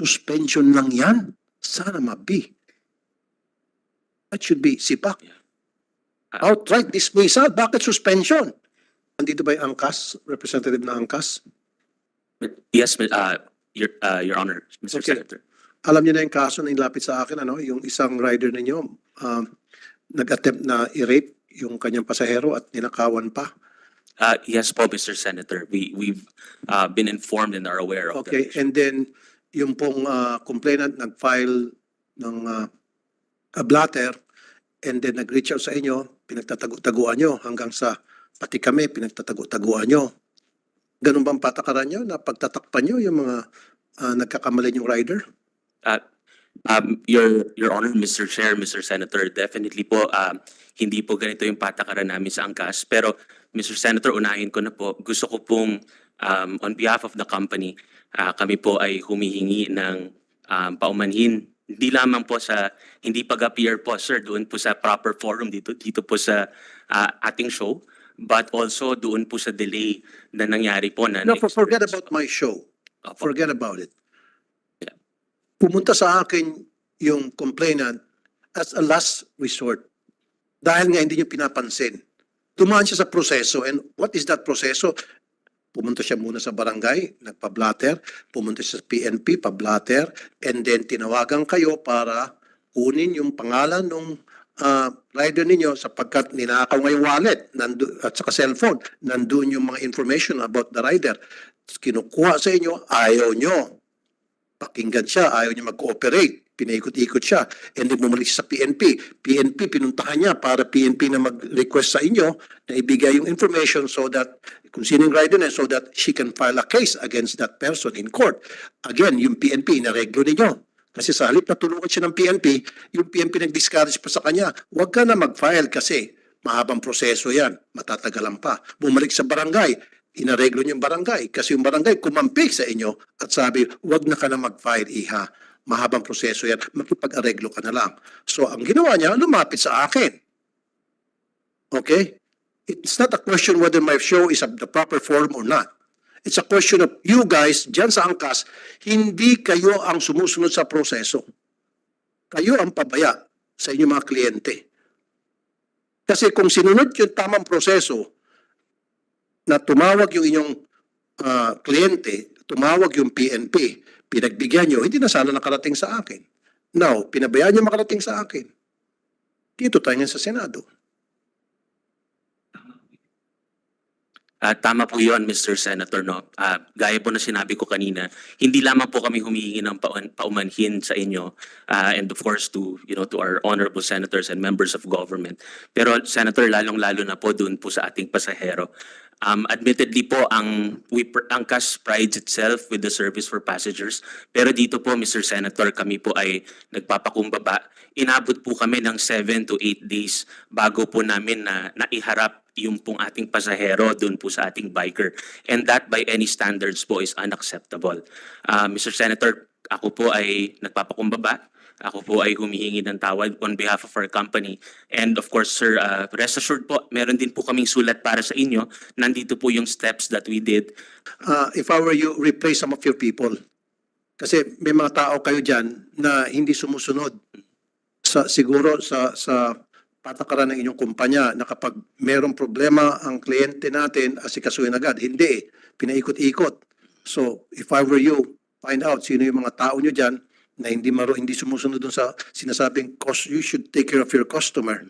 suspension lang yan. Sana mabi. That should be sipak. Outright dismissal. Bakit suspension? Andito ba yung angkas? Representative na angkas? Yes, uh, Your, uh, Your Honor, Mr. Okay. Senator. Alam niyo na yung kaso na inilapit sa akin, ano, yung isang rider ninyo, um, nag-attempt na i-rape yung kanyang pasahero at ninakawan pa. Uh, yes po, Mr. Senator. We, we've, uh, been informed and are aware of Okay, that. and then yung pong uh, complainant nag-file ng uh, a blatter and then nag-reach out sa inyo, pinagtatago-taguan nyo hanggang sa pati kami pinagtatago-taguan nyo. Ganun bang patakaran nyo na pagtatakpan nyo yung mga uh, nagkakamali yung rider? Um, Your, Your Honor, Mr. Chair, Mr. Senator, definitely po, um, hindi po ganito yung patakaran namin sa angkas. Pero, Mr. Senator, unahin ko na po, gusto ko pong, um, on behalf of the company, uh, kami po ay humihingi ng um, paumanhin. Hindi lamang po sa, hindi pag-appear po, sir, doon po sa proper forum dito, dito po sa uh, ating show, but also doon po sa delay na nangyari po na. No, for- forget about my show. Opo. Forget about it. Yeah. Pumunta sa akin yung complainant as a last resort. Dahil nga hindi niyo pinapansin. Tumaan siya sa proseso. And what is that proseso? Pumunta siya muna sa barangay, nagpa-blatter. Pumunta siya sa PNP, pa-blatter. And then tinawagan kayo para kunin yung pangalan ng rider ninyo sapagkat ninakaw nga yung wallet nandu- at saka cellphone. Nandun yung mga information about the rider kinukuha sa inyo, ayaw nyo. Pakinggan siya, ayaw niya mag-cooperate. Pinaikot-ikot siya. And then bumalik sa PNP. PNP, pinuntahan niya para PNP na mag-request sa inyo na ibigay yung information so that, kung sino yung rider na, so that she can file a case against that person in court. Again, yung PNP, inareglo ninyo. Kasi sa halip na tulungan siya ng PNP, yung PNP nag-discourage pa sa kanya, huwag ka na mag-file kasi mahabang proseso yan, matatagalan pa. Bumalik sa barangay, inareglo niyo yung barangay kasi yung barangay kumampik sa inyo at sabi, wag na ka na mag-file iha. Mahabang proseso yan, makipag-areglo ka na lang. So ang ginawa niya, lumapit sa akin. Okay? It's not a question whether my show is of the proper form or not. It's a question of you guys, dyan sa angkas, hindi kayo ang sumusunod sa proseso. Kayo ang pabaya sa inyong mga kliyente. Kasi kung sinunod yung tamang proseso, na tumawag yung inyong ah, kliyente, tumawag yung PNP, pinagbigyan nyo, hindi na sana nakarating sa akin. Now, pinabayaan nyo makarating sa akin. Dito tayo sa Senado. Ah, tama po yun, Mr. Senator. No? Ah, gaya po na sinabi ko kanina, hindi lamang po kami humihingi ng paumanhin sa inyo ah, and of course to, you know, to our honorable senators and members of government. Pero Senator, lalong-lalo na po doon po sa ating pasahero. Um, admittedly po, ang, we, pr- ang CAS prides itself with the service for passengers. Pero dito po, Mr. Senator, kami po ay nagpapakumbaba. Inabot po kami ng 7 to 8 days bago po namin na naiharap yung pong ating pasahero doon po sa ating biker. And that by any standards po is unacceptable. Uh, Mr. Senator, ako po ay nagpapakumbaba. Ako po ay humihingi ng tawad on behalf of our company. And of course, sir, uh, rest assured po, meron din po kaming sulat para sa inyo. Nandito po yung steps that we did. Ah, if I were you, replace some of your people. Kasi may mga tao kayo dyan na hindi sumusunod sa siguro sa sa patakaran ng inyong kumpanya na kapag merong problema ang kliyente natin, asikasuhin agad. Hindi. Pinaikot-ikot. So, if I were you, find out sino yung mga tao nyo dyan na hindi maro hindi sumusunod dun sa sinasabing cost you should take care of your customer.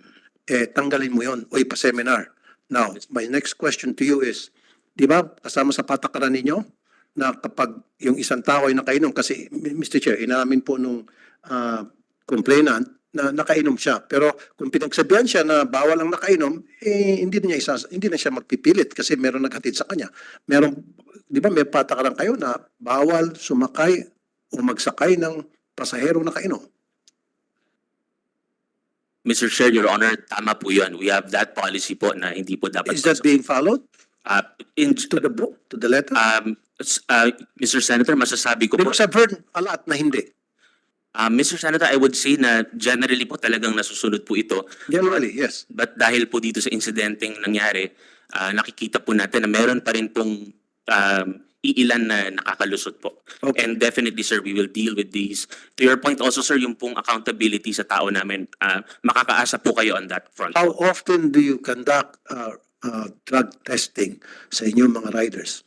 Eh tanggalin mo yon o ipa-seminar now my next question to you is di ba kasama sa patakaran ninyo na kapag yung isang tao ay nakainom kasi Mr. Chair inamin po nung ah, complainant na nakainom siya. Pero kung pinagsabihan siya na bawal ang nakainom eh hindi na niya isas, hindi na siya magpipilit kasi meron naghatid sa kanya. Meron di ba may patakaran kayo na bawal sumakay o magsakay ng pasahero na kainom. Mr. Chair, Your Honor, tama po yun. We have that policy po na hindi po dapat... Is that being followed Uh, in, to the book, to the letter? um, s- uh, Mr. Senator, masasabi ko po... Because I've heard a lot na hindi. Uh, Mr. Senator, I would say na generally po talagang nasusunod po ito. Generally, yes. But dahil po dito sa insidenteng nangyari, ah, nakikita po natin na meron pa rin pong um, iilan na nakakalusot po. Okay. And definitely, sir, we will deal with these. To your point also, sir, yung pong accountability sa tao namin, ah, makakaasa po kayo on that front. How often do you conduct uh, uh, drug testing sa inyong mga riders?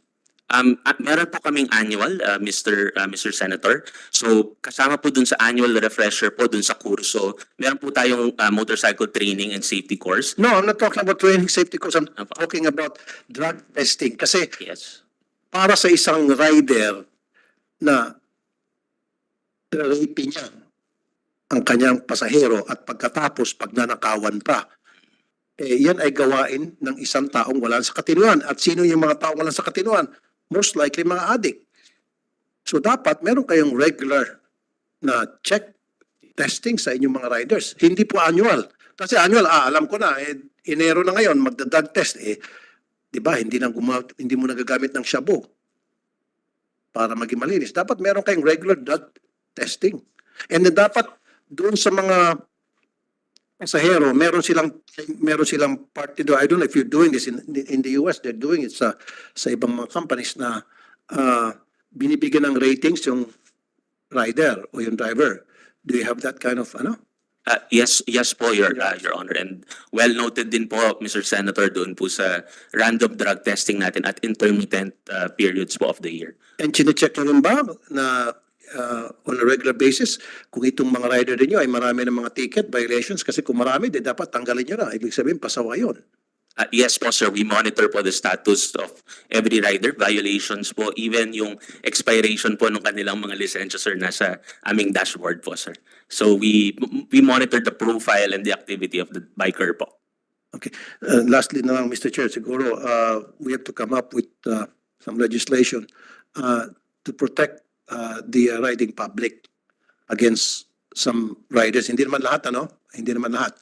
Um, at meron po kaming annual, uh, Mr. uh, Mr. Senator. So, kasama po dun sa annual refresher po dun sa kurso, meron po tayong uh, motorcycle training and safety course. No, I'm not talking about training safety course. I'm Apo. talking about drug testing. Kasi Yes. Para sa isang rider na rape niya ang kanyang pasahero at pagkatapos pagnanakawan pa, eh, yan ay gawain ng isang taong wala sa katinuan. At sino yung mga taong wala sa katinuan? Most likely mga addict. So dapat meron kayong regular na check testing sa inyong mga riders. Hindi po annual. Kasi annual, ah, alam ko na, eh, Enero na ngayon, magda-drug test. Eh, di ba, hindi, na guma- hindi mo nagagamit ng shabu para maging malinis. Dapat meron kayong regular drug testing. And then dapat doon sa mga pasahero, meron silang meron silang party do. I don't know if you're doing this in in the US, they're doing it sa sa ibang mga companies na ah, binibigyan ng ratings yung rider o yung driver. Do you have that kind of ano? Uh, yes, yes po, Your, uh, Your Honor. And well noted din po, Mr. Senator, doon po sa random drug testing natin at intermittent uh, periods po of the year. And chinecheck nyo rin ba na uh, on a regular basis kung itong mga rider ninyo ay marami ng mga ticket violations kasi kung marami, di dapat tanggalin nyo na. Ibig sabihin, pasawa yun. Uh, yes po, sir. We monitor po the status of every rider, violations po, even yung expiration po ng kanilang mga lisensya, sir, nasa aming dashboard po, sir. So we we monitor the profile and the activity of the biker po. Uh, lastly na lang, Mr. Chair, siguro uh, we have to come up with uh, some legislation uh, to protect uh, the uh, riding public against some riders. Hindi naman lahat, ano? Hindi naman lahat.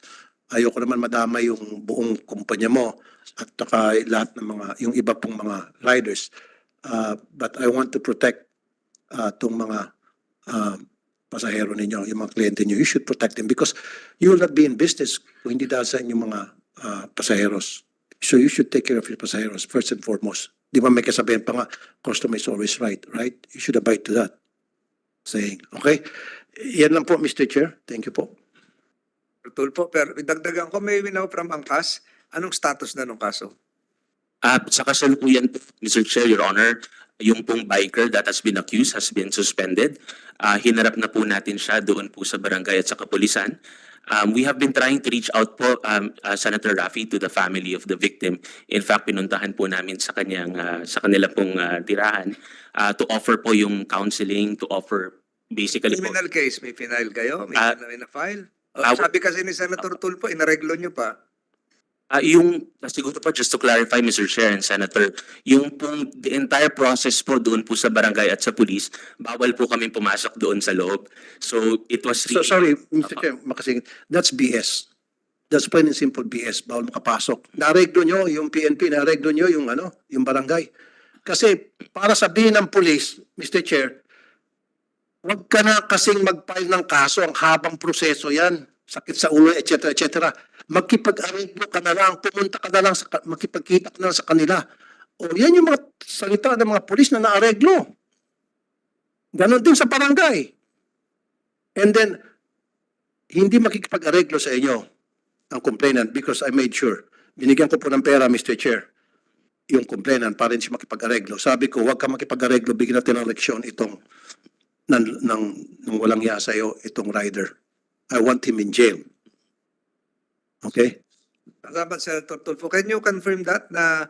Ayoko naman madama yung buong kumpanya mo at saka lahat ng mga, yung iba pong mga riders. Uh, but I want to protect uh, tong mga uh, pasahero ninyo, yung mga kliyente nyo. You should protect them because you will not be in business kung hindi dahil sa inyong mga uh, pasaheros. So you should take care of your pasaheros first and foremost. Di ba may kasabihan pa nga, customer is always right, right? You should abide to that saying. Okay? Yan lang po, Mr. Chair. Thank you po. Tulpo, pero idagdagan ko, may winaw from angkas. Anong status na nung kaso? Uh, sa kasalukuyan po, Mr. Chair, Your Honor, yung pong biker that has been accused has been suspended. Uh, hinarap na po natin siya doon po sa barangay at sa kapulisan. Um, we have been trying to reach out po, um, uh, Senator Rafi, to the family of the victim. In fact, pinuntahan po namin sa kanyang, uh, sa kanila pong uh, tirahan uh, to offer po yung counseling, to offer basically po. Criminal case, may final kayo? May, may na-file? Ah, sabi kasi ni Senator Tulpo, inareglo nyo pa. Ah, yung, siguro pa just to clarify, Mr. Chair and Senator, yung pong the entire process po doon po sa barangay at sa police, bawal po kami pumasok doon sa loob. So, it was So, sorry, Mr. Chair, makasingit. That's BS. That's plain and simple BS. Bawal makapasok. Nareglo nyo yung PNP, nareglo nyo yung ano, yung barangay. Kasi para sabihin ng police, Mr. Chair, huwag ka na kasing mag-file ng kaso, ang habang proseso yan. Sakit sa ulo, etc. etc. Magkipag-arreglo ka na lang, pumunta ka na lang, sa, makipagkita ka na lang sa kanila. O yan yung mga salita ng mga polis na naareglo. Ganon din sa barangay. And then, hindi makikipag-areglo sa inyo ang complainant because I made sure. Binigyan ko po ng pera, Mr. Chair, yung complainant para hindi siya makipag-areglo. Sabi ko, huwag ka makipag-areglo, bigyan natin ng leksyon itong ng, ng, ng walang iya sa'yo, itong rider. I want him in jail. Okay? Salamat, Senator Tulfo. Can you confirm that na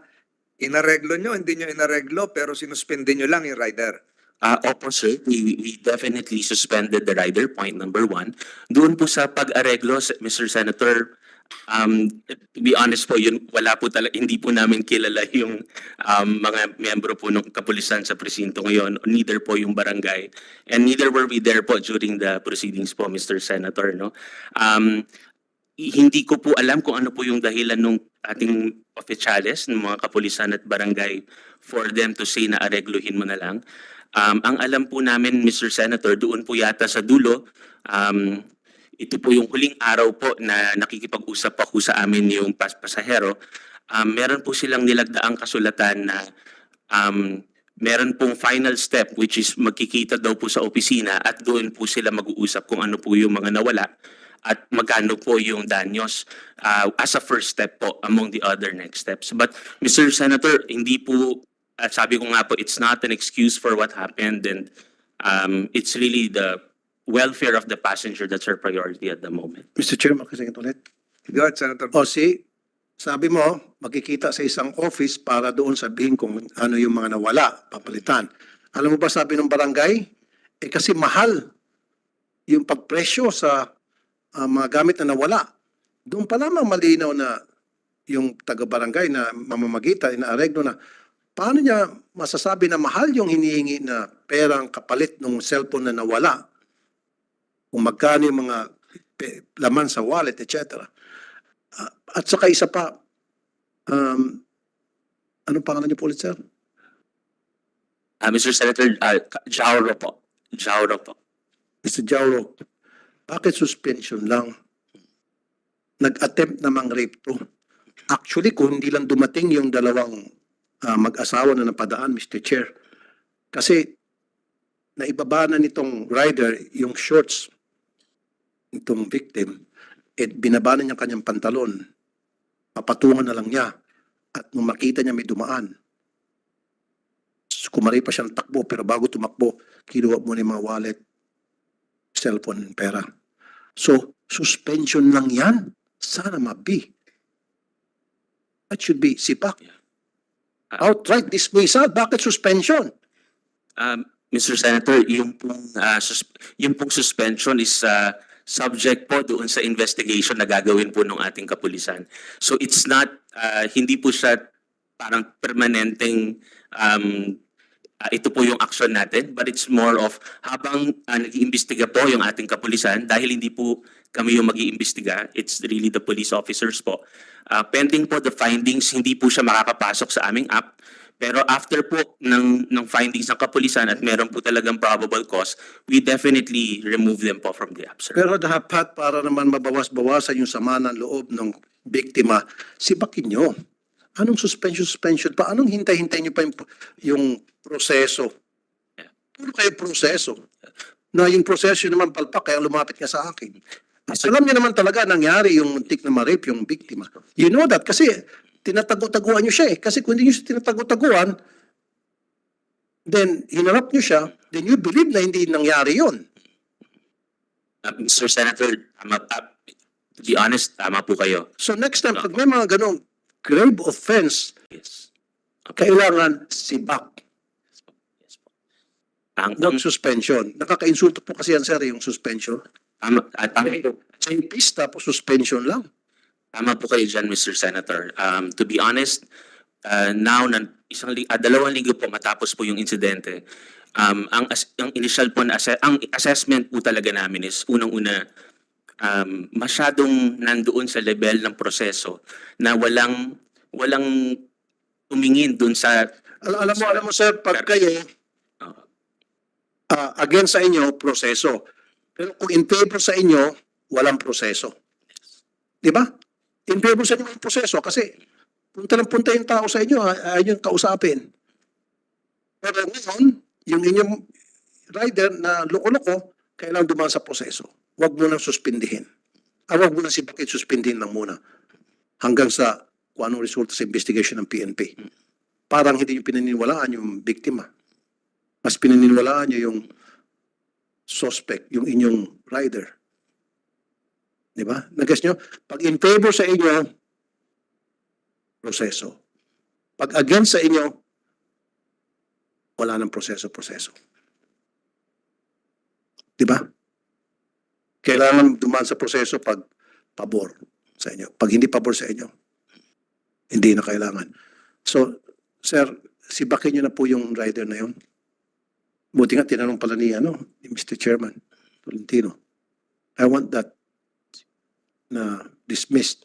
inareglo nyo, hindi nyo inareglo, pero sinuspende nyo lang yung rider? Ah, opo, sir. We, we definitely suspended the rider, point number one. Doon po sa pag-areglo, Mr. Senator, um, to be honest po, yun, wala po talaga, hindi po namin kilala yung um, mga miyembro po ng kapulisan sa presinto ngayon, neither po yung barangay, and neither were we there po during the proceedings po, Mr. Senator, no? Um, hindi ko po alam kung ano po yung dahilan ng ating oficiales, ng mga kapulisan at barangay for them to say na aregluhin mo na lang. Um, ang alam po namin, Mr. Senator, doon po yata sa dulo, um, ito po yung huling araw po na nakikipag-usap pa po sa amin yung pas pasahero. Um, meron po silang nilagdaang kasulatan na um, meron pong final step which is magkikita daw po sa opisina at doon po sila mag-uusap kung ano po yung mga nawala at magkano po yung danyos uh, as a first step po among the other next steps. But Mr. Senator, hindi po, uh, sabi ko nga po, it's not an excuse for what happened and um, it's really the welfare of the passenger that's our priority at the moment. Mr. Chair, makasingit ulit. Go ahead, Senator. O si, sabi mo, magkikita sa isang office para doon sabihin kung ano yung mga nawala, papalitan. Alam mo ba sabi ng barangay? Eh kasi mahal yung pagpresyo sa ah, mga gamit na nawala. Doon pa lamang malinaw na yung taga-barangay na mamamagita, inaareglo na paano niya masasabi na mahal yung hinihingi na perang kapalit ng cellphone na nawala? Kung magkano yung mga laman sa wallet, etc. Ah, at saka isa pa, um, anong pangalan niyo po ulit, sir? Uh, Mr. Senator, uh, Jauro po. Jauro po. Mr. Jauro, bakit suspension lang? Nag-attempt namang rape to. Actually, kung hindi lang dumating yung dalawang ah, mag-asawa na napadaan, Mr. Chair, kasi naibaba na nitong rider yung shorts nitong victim, at binaba na niya kanyang pantalon. Papatungan na lang niya. At nung makita niya may dumaan, kumari pa siya ng takbo, pero bago tumakbo, kinuha mo yung mga wallet, cellphone, pera. So, suspension lang yan. Sana mabi. That should be sipak. Outright dismissal. Bakit suspension? Um, Mr. Senator, yung pong, uh, sus- yung pong suspension is uh, subject po doon sa investigation na gagawin po ng ating kapulisan. So it's not, uh, hindi po siya parang permanenteng um, uh, ito po yung action natin, but it's more of habang uh, nag-iimbestiga po yung ating kapulisan, dahil hindi po kami yung mag-iimbestiga, it's really the police officers po. Uh, pending po the findings, hindi po siya makakapasok sa aming app, pero after po ng, ng findings ng kapulisan at meron po talagang probable cause, we definitely remove them po from the app, sir. Pero dapat para naman mabawas-bawasan yung sama ng loob ng biktima, sipakin nyo. Anong suspension, suspension pa? Anong hintay-hintay nyo pa yung, yung proseso? Puro kayo proseso. Na yung proseso naman palpak, kaya lumapit ka sa akin. At alam niyo naman talaga nangyari yung muntik na ma-rape yung biktima. You know that kasi tinatago-taguan niyo siya eh. Kasi kung hindi niyo siya tinatago-taguan, then hinarap niyo siya, then you believe na hindi nangyari yon. Uh, Mr. Senator, tama, uh, to be honest, tama po kayo. So next time, pag may mga ganong grave offense, Yes. kailangan sibak, Yes po. Ang, ang, not suspension. Nakaka-insulto po kasi yan, sir, yung suspension. tama, ah, tama, Sa pista po, suspension lang. Tama po kayo dyan, Mr. Senator. Um, to be honest, uh, now, na isang, ah, dalawang linggo po matapos po yung insidente, um, ang, as- ang initial po na asse- ang assessment po talaga namin is unang-una, um, masyadong nandoon sa level ng proseso na walang, walang tumingin dun sa, Al- alam mo, alam mo, sir, pag kayo, uh, ah, against sa inyo, proseso. Pero kung in favor sa inyo, walang proseso. Di ba? In favor sa inyo yung proseso kasi punta ng punta yung tao sa inyo, ay- ayaw yung kausapin. Pero ngayon, yung inyong rider na loko-loko, kailangan dumaan sa proseso. Huwag mo nang suspindihin. Ah, huwag mo nang si bakit suspindihin lang muna. Hanggang sa kung anong resulta sa investigation ng PNP. Parang hindi yung pinaniniwalaan yung biktima. Mas pinaniniwalaan nyo yung suspect, yung inyong rider. Di ba? Nagas nyo? Pag in favor sa inyo, proseso. Pag against sa inyo, wala nang proseso-proseso. Di ba? Kailangan dumaan sa proseso pag pabor sa inyo. Pag hindi pabor sa inyo, hindi na kailangan. So, sir, sibakin nyo na po yung rider na yun. Buti nga tinanong pala ni, ano, ni Mr. Chairman Tolentino. I want that Uh, dismissed